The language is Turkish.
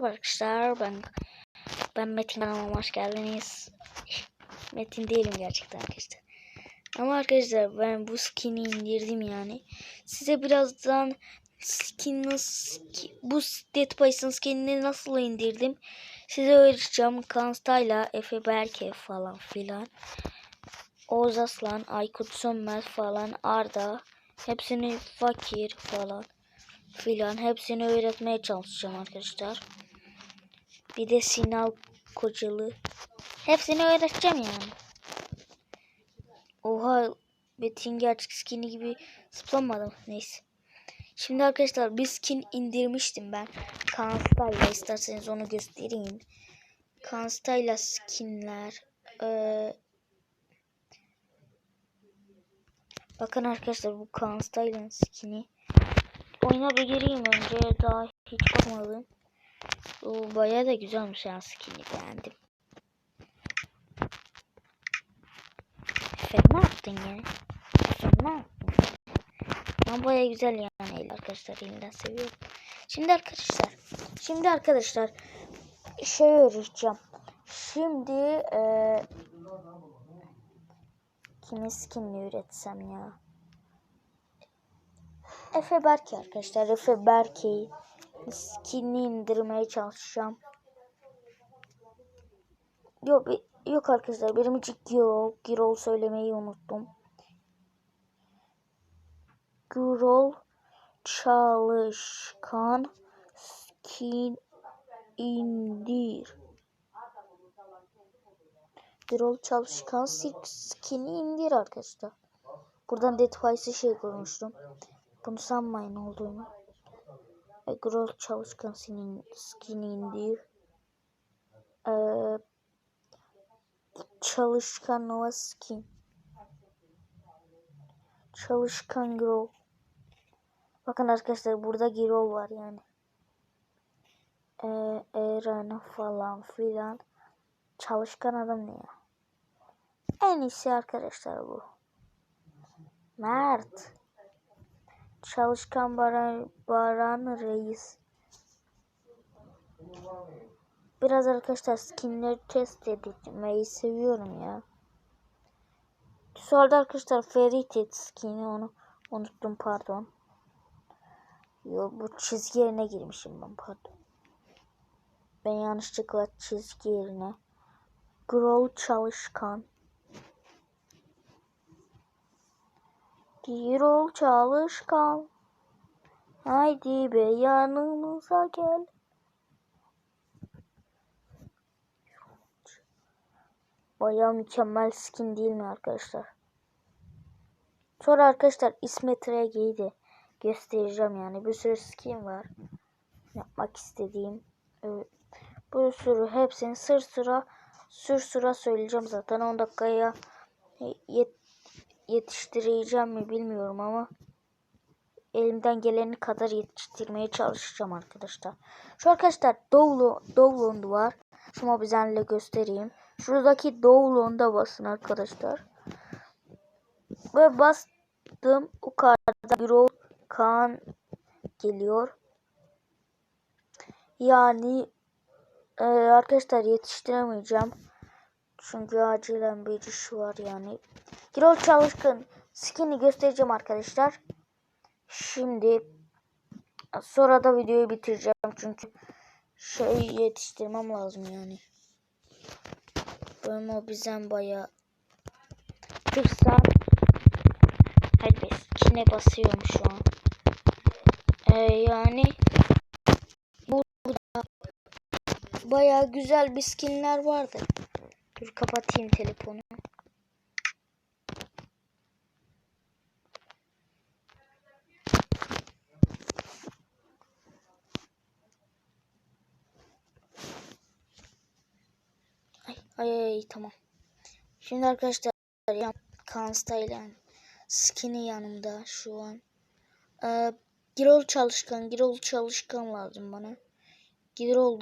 Merhaba arkadaşlar ben ben Metin kanalıma hoş geldiniz. Metin değilim gerçekten arkadaşlar. Ama arkadaşlar ben bu skin'i indirdim yani. Size birazdan skin nasıl bu Dead Bison skin'ini nasıl indirdim size öğreteceğim. Kanstayla Efe Berke falan filan. Oğuz Aslan, Aykut Sönmez falan Arda hepsini fakir falan filan hepsini öğretmeye çalışacağım arkadaşlar. Bir de Sinal Kocalı. Hepsini öğreteceğim yani. Oha Betin gerçek skin'i gibi zıplamadım. Neyse. Şimdi arkadaşlar bir skin indirmiştim ben. Kanstayla isterseniz onu göstereyim. Kanstayla skinler. Ee, bakın arkadaşlar bu Kanstayla skin'i. Oyuna bir gireyim önce daha hiç bakmadım. O bayağı da güzelmiş yani skin'i beğendim. Ne yaptın ya? Sen ne yaptın? Ama bayağı güzel yani arkadaşlar yeniden seviyorum. Şimdi arkadaşlar, şimdi arkadaşlar şey öğreteceğim. Şimdi e, kimi skinli üretsem ya? Efe Berke arkadaşlar. Efe Berke'yi skinini indirmeye çalışacağım. Yok yok arkadaşlar benim için Girol. Girol söylemeyi unuttum. Girol çalışkan skin indir. Girol çalışkan skin'i indir arkadaşlar. Buradan Dead Pice'ı şey kurmuştum. Bunu sanmayın olduğunu. Growth çalışkan senin skin indir. E, çalışkan Nova skin. Çalışkan Grow. Bakın arkadaşlar burada Grow var yani. E, Erana falan filan. Çalışkan adam ne ya? En iyisi arkadaşlar bu. Mert. Çalışkan Baran, Baran Reis. Biraz arkadaşlar skinleri test etmeyi seviyorum ya. Sonra arkadaşlar Fairy skin'i onu unuttum pardon. Yo bu çizgi yerine girmişim ben pardon. Ben yanlışlıkla çizgi yerine. Grow çalışkan. Girol çalışkan. Haydi be yanımıza gel. Baya mükemmel skin değil mi arkadaşlar? Sonra arkadaşlar İsmet Rege'yi de göstereceğim yani. Bir sürü skin var. Yapmak istediğim. Evet. Bir sürü hepsini sır sıra sür sıra söyleyeceğim zaten 10 dakikaya yet yetiştireceğim mi bilmiyorum ama elimden geleni kadar yetiştirmeye çalışacağım arkadaşlar. Şu arkadaşlar download var. Şu mobizenle göstereyim. Şuradaki download'a basın arkadaşlar. Ve bastım. Yukarıda bir kan geliyor. Yani e, arkadaşlar yetiştiremeyeceğim. Çünkü acilen bir iş var yani. Girol Çalışkan skin'i göstereceğim arkadaşlar. Şimdi sonra da videoyu bitireceğim çünkü şey yetiştirmem lazım yani. Benim o bizden baya kırsan hadi skin'e basıyorum şu an. Ee, yani burada baya güzel bir skinler vardı. Kapatayım telefonu. Ay ay tamam. Şimdi arkadaşlar yan Kanstayla skin'i yanımda şu an. Ee, Girol çalışkan, Girol çalışkan lazım bana. Girol